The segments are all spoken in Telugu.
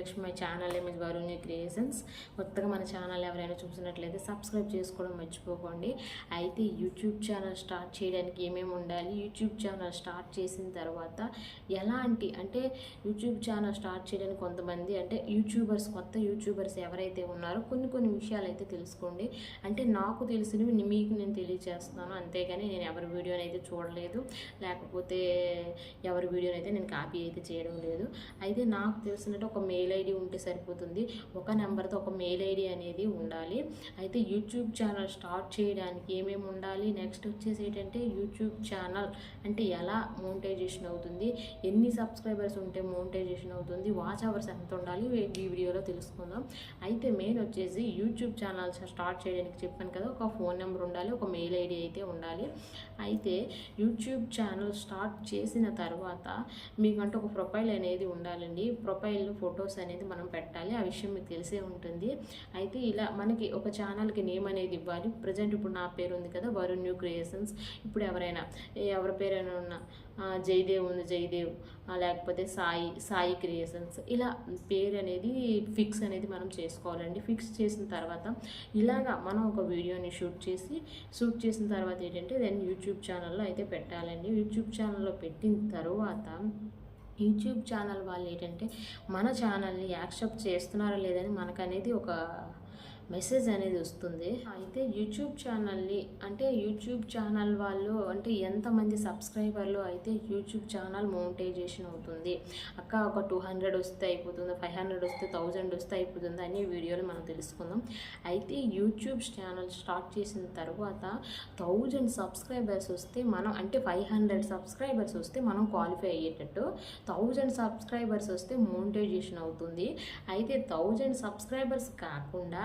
Varalakshmi my channel image Varunya creations. కొత్తగా మన ఛానల్ ఎవరైనా చూసినట్లయితే సబ్స్క్రైబ్ చేసుకోవడం మర్చిపోకండి. అయితే యూట్యూబ్ ఛానల్ స్టార్ట్ చేయడానికి ఏమేమి ఉండాలి? యూట్యూబ్ ఛానల్ స్టార్ట్ చేసిన తర్వాత ఎలాంటి అంటే యూట్యూబ్ ఛానల్ స్టార్ట్ చేయడానికి కొంతమంది అంటే యూట్యూబర్స్ కొత్త యూట్యూబర్స్ ఎవరైతే ఉన్నారో కొన్ని కొన్ని విషయాలు అయితే తెలుసుకోండి. అంటే నాకు తెలిసినవి మీకు నేను తెలియజేస్తున్నాను అంతేగాని నేను ఎవరి వీడియోని అయితే చూడలేదు. లేకపోతే ఎవరి వీడియోని అయితే నేను కాపీ అయితే చేయడం లేదు. అయితే నాకు తెలిసినట్టు ఒక మెయిల్ మెయిల్ ఐడి ఉంటే సరిపోతుంది. ఒక నెంబర్తో ఒక మెయిల్ ఐడి అనేది ఉండాలి. అయితే యూట్యూబ్ ఛానల్ స్టార్ట్ చేయడానికి ఏమేమి ఉండాలి? నెక్స్ట్ వచ్చేసి ఏంటంటే యూట్యూబ్ ఛానల్ అంటే ఎలా మోనిటైజేషన్ అవుతుంది? ఎన్ని సబ్స్క్రైబర్స్ ఉంటే మోనిటైజేషన్ అవుతుంది? వాచ్ అవర్స్ ఎంత ఉండాలి? ఈ వీడియోలో తెలుసుకుందాం. అయితే మెయిన్ వచ్చేసి యూట్యూబ్ ఛానల్ స్టార్ట్ చేయడానికి చెప్పాను కదా ఒక ఫోన్ నెంబర్ ఉండాలి ఒక మెయిల్ ఐడి అయితే ఉండాలి. అయితే యూట్యూబ్ ఛానల్ స్టార్ట్ చేసిన తర్వాత మీకంటే ఒక ప్రొఫైల్ అనేది ఉండాలండి. ప్రొఫైల్ ఫొటోస్ అనేది మనం పెట్టాలి. ఆ విషయం మీకు తెలిసే ఉంటుంది. అయితే ఇలా మనకి ఒక ఛానల్కి నేమ్ అనేది ఇవ్వాలి. ప్రజెంట్ ఇప్పుడు నా పేరు ఉంది కదా వరుణ్ న్యూ క్రియేషన్స్. ఇప్పుడు ఎవరైనా ఎవరి పేరైనా ఉన్న ఆ, జయదేవ్ ఉంది జయదేవ్. లేకపోతే సాయి సాయి క్రియేషన్స్. ఇలా పేరు అనేది ఫిక్స్ అనేది మనం చేసుకోవాలండి. ఫిక్స్ చేసిన తర్వాత ఇలాగా మనం ఒక వీడియోని షూట్ చేసి షూట్ చేసిన తర్వాత ఏంటంటే దాన్ని యూట్యూబ్ ఛానల్లో అయితే పెట్టాలండి. యూట్యూబ్ ఛానల్లో పెట్టిన తర్వాత యూట్యూబ్ ఛానల్ వాళ్ళు ఏంటంటే మన ఛానల్ని యాక్సెప్ట్ చేస్తున్నారా లేదని మనకనేది ఒక మెసేజ్ అనేది వస్తుంది. అయితే యూట్యూబ్ ఛానల్ని అంటే యూట్యూబ్ ఛానల్ వాళ్ళు అంటే ఎంతమంది సబ్స్క్రైబర్లు అయితే యూట్యూబ్ ఛానల్ మోనిటైజేషన్ అవుతుంది. అక్క ఒక టూ హండ్రెడ్ వస్తే అయిపోతుంది ఫైవ్ హండ్రెడ్ వస్తే థౌజండ్ వస్తే అయిపోతుంది అనే వీడియోలు మనం తెలుసుకుందాం. అయితే యూట్యూబ్ ఛానల్ స్టార్ట్ చేసిన తర్వాత థౌజండ్ సబ్స్క్రైబర్స్ వస్తే మనం అంటే ఫైవ్ హండ్రెడ్ సబ్స్క్రైబర్స్ వస్తే మనం క్వాలిఫై అయ్యేటట్టు థౌజండ్ సబ్స్క్రైబర్స్ వస్తే మోనిటైజేషన్ అవుతుంది. అయితే థౌజండ్ సబ్స్క్రైబర్స్ కాకుండా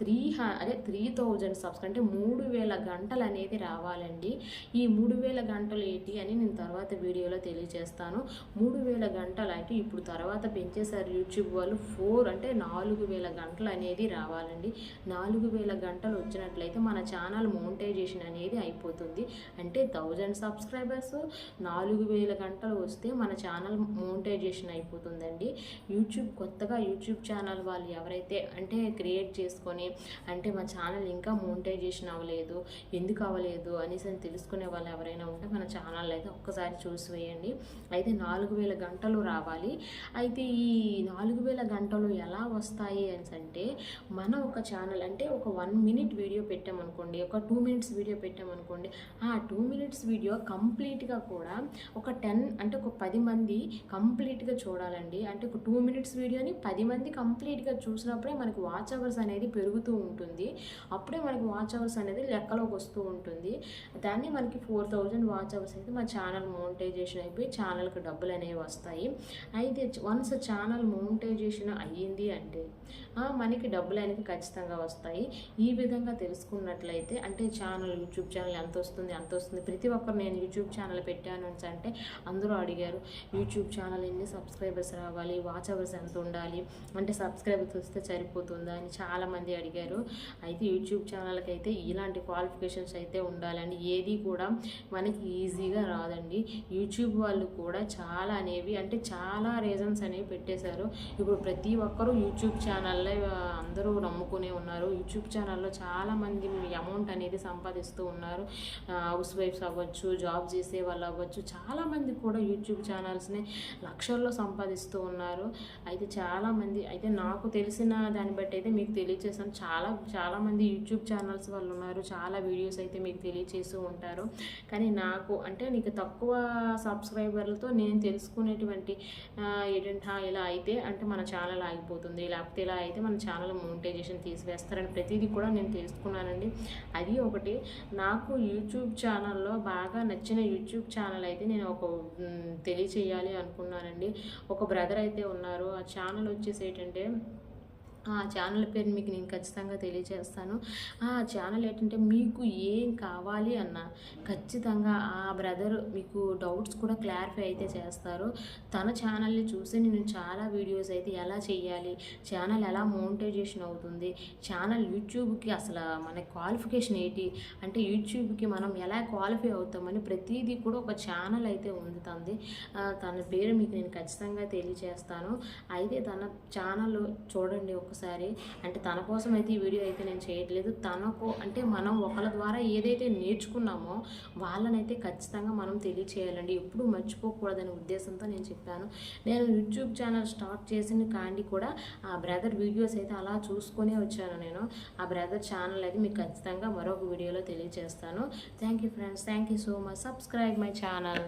త్రీ హ అదే త్రీ థౌజండ్ సబ్స్క్రైబ్ అంటే మూడు వేల గంటలు అనేది రావాలండి. ఈ మూడు వేల గంటలు ఏంటి అని నేను తర్వాత వీడియోలో తెలియజేస్తాను. మూడు వేల గంటలు అంటే ఇప్పుడు తర్వాత పెంచేశారు యూట్యూబ్ వాళ్ళు ఫోర్ అంటే నాలుగు వేల గంటలు అనేది రావాలండి. నాలుగు వేల గంటలు వచ్చినట్లయితే మన ఛానల్ మోనిటైజేషన్ అనేది అయిపోతుంది. అంటే థౌజండ్ సబ్స్క్రైబర్స్ నాలుగు వేల గంటలు వస్తే మన ఛానల్ మోనిటైజేషన్ అయిపోతుందండి. యూట్యూబ్ కొత్తగా యూట్యూబ్ ఛానల్ వాళ్ళు ఎవరైతే అంటే క్రియేట్ చేసుకొని అంటే మా ఛానల్ ఇంకా మోనిటైజేషన్ అవ్వలేదు ఎందుకు అవ్వలేదు అనేసి అని తెలుసుకునే వాళ్ళు ఎవరైనా ఉంటే మన ఛానల్ అయితే ఒక్కసారి చూసి వేయండి. అయితే నాలుగు వేల గంటలు రావాలి. అయితే ఈ నాలుగు వేల గంటలు ఎలా వస్తాయి అని అంటే మన ఒక ఛానల్ అంటే ఒక వన్ మినిట్ వీడియో పెట్టామనుకోండి ఒక టూ మినిట్స్ వీడియో పెట్టామనుకోండి ఆ టూ మినిట్స్ వీడియో కంప్లీట్గా కూడా ఒక టెన్ అంటే ఒక పది మంది కంప్లీట్గా చూడాలండి. అంటే ఒక టూ మినిట్స్ వీడియోని పది మంది కంప్లీట్గా చూసినప్పుడే మనకి వాచ్ అవర్స్ అనేది పెరుగుతూ ఉంటుంది. అప్పుడే మనకి వాచ్ అవర్స్ అనేది లెక్కలోకి వస్తూ ఉంటుంది. దాన్ని మనకి ఫోర్ థౌజండ్ వాచ్ అవర్స్ అయితే మా ఛానల్ మోనిటైజేషన్ అయిపోయి ఛానల్కి డబ్బులు అనేవి వస్తాయి. అయితే వన్స్ ఛానల్ మోనిటైజేషన్ అయ్యింది అంటే మనకి డబ్బులు అనేది ఖచ్చితంగా వస్తాయి. ఈ విధంగా తెలుసుకున్నట్లయితే అంటే ఛానల్ యూట్యూబ్ ఛానల్ ఎంత వస్తుంది ఎంత వస్తుంది ప్రతి ఒక్కరు నేను యూట్యూబ్ ఛానల్ పెట్టాను అంటే అందరూ అడిగారు యూట్యూబ్ ఛానల్ ఎన్ని సబ్స్క్రైబర్స్ రావాలి? వాచ్ అవర్స్ ఎంత ఉండాలి? అంటే సబ్స్క్రైబర్స్ వస్తే సరిపోతుందా అని చాలామంది అడిగారు. అడిగారు. అయితే యూట్యూబ్ ఛానల్కి అయితే ఇలాంటి క్వాలిఫికేషన్స్ అయితే ఉండాలండి. ఏది కూడా మనకి ఈజీగా రాదండి. యూట్యూబ్ వాళ్ళు కూడా చాలా అనేవి అంటే చాలా రీజన్స్ అనేవి పెట్టేశారు. ఇప్పుడు ప్రతి ఒక్కరూ యూట్యూబ్ ఛానల్లో అందరూ నమ్ముకునే ఉన్నారు. యూట్యూబ్ ఛానల్లో చాలామంది అమౌంట్ అనేది సంపాదిస్తూ ఉన్నారు. హౌస్ వైఫ్స్ అవ్వచ్చు జాబ్ చేసే వాళ్ళు అవ్వచ్చు. చాలా మంది కూడా యూట్యూబ్ ఛానల్స్ని లక్షల్లో సంపాదిస్తూ ఉన్నారు. అయితే చాలామంది అయితే నాకు తెలిసిన దాన్ని బట్టి అయితే మీకు తెలియజేసాను చాలా చాలామంది యూట్యూబ్ ఛానల్స్ వాళ్ళు ఉన్నారు. చాలా వీడియోస్ అయితే మీకు తెలియచేస్తూ ఉంటారు. కానీ నాకు అంటే నీకు తక్కువ సబ్స్క్రైబర్లతో నేను తెలుసుకునేటువంటి ఏంటంటే ఇలా అయితే అంటే మన ఛానల్ ఆగిపోతుంది. లేకపోతే ఇలా అయితే మన ఛానల్ మోనిటైజేషన్ తీసివేస్తారని ప్రతిదీ కూడా నేను తెలుసుకున్నానండి. అది ఒకటి. నాకు యూట్యూబ్ ఛానల్లో బాగా నచ్చిన యూట్యూబ్ ఛానల్ అయితే నేను ఒక తెలియచేయాలి అనుకున్నానండి. ఒక బ్రదర్ అయితే ఉన్నారు. ఆ ఛానల్ వచ్చేసి ఏంటంటే ఆ ఛానల్ పేరు మీకు నేను ఖచ్చితంగా తెలియజేస్తాను ఆ ఛానల్ ఏంటంటే మీకు ఏం కావాలి అన్న ఖచ్చితంగా ఆ బ్రదర్ మీకు డౌట్స్ కూడా క్లారిఫై అయితే చేస్తారు. తన ఛానల్ని చూసి నేను చాలా వీడియోస్ అయితే ఎలా చేయాలి ఛానల్ ఎలా మోనిటైజేషన్ అవుతుంది ఛానల్ యూట్యూబ్కి అసలు మన క్వాలిఫికేషన్ ఏంటి అంటే యూట్యూబ్కి మనం ఎలా క్వాలిఫై అవుతామని ప్రతిదీ కూడా ఒక ఛానల్ అయితే ఉంది తంది ఆ, తన పేరు మీకు నేను ఖచ్చితంగా తెలియజేస్తాను అయితే తన ఛానల్ చూడండి ఒక ఒకసారి. అంటే తన కోసం అయితే ఈ వీడియో అయితే నేను చేయట్లేదు. తనకు అంటే మనం ఒకళ్ళ ద్వారా ఏదైతే నేర్చుకున్నామో వాళ్ళనైతే ఖచ్చితంగా మనం తెలియచేయాలండి. ఎప్పుడు మర్చిపోకూడదనే ఉద్దేశంతో నేను చెప్పాను. నేను యూట్యూబ్ ఛానల్ స్టార్ట్ చేసిన కాండి కూడా ఆ బ్రదర్ వీడియోస్ అయితే అలా చూసుకొనే వచ్చాను నేను. ఆ బ్రదర్ ఛానల్ అయితే మీకు ఖచ్చితంగా మరొక వీడియోలో తెలియజేస్తాను thank you friends. Thank you so much. Subscribe my channel.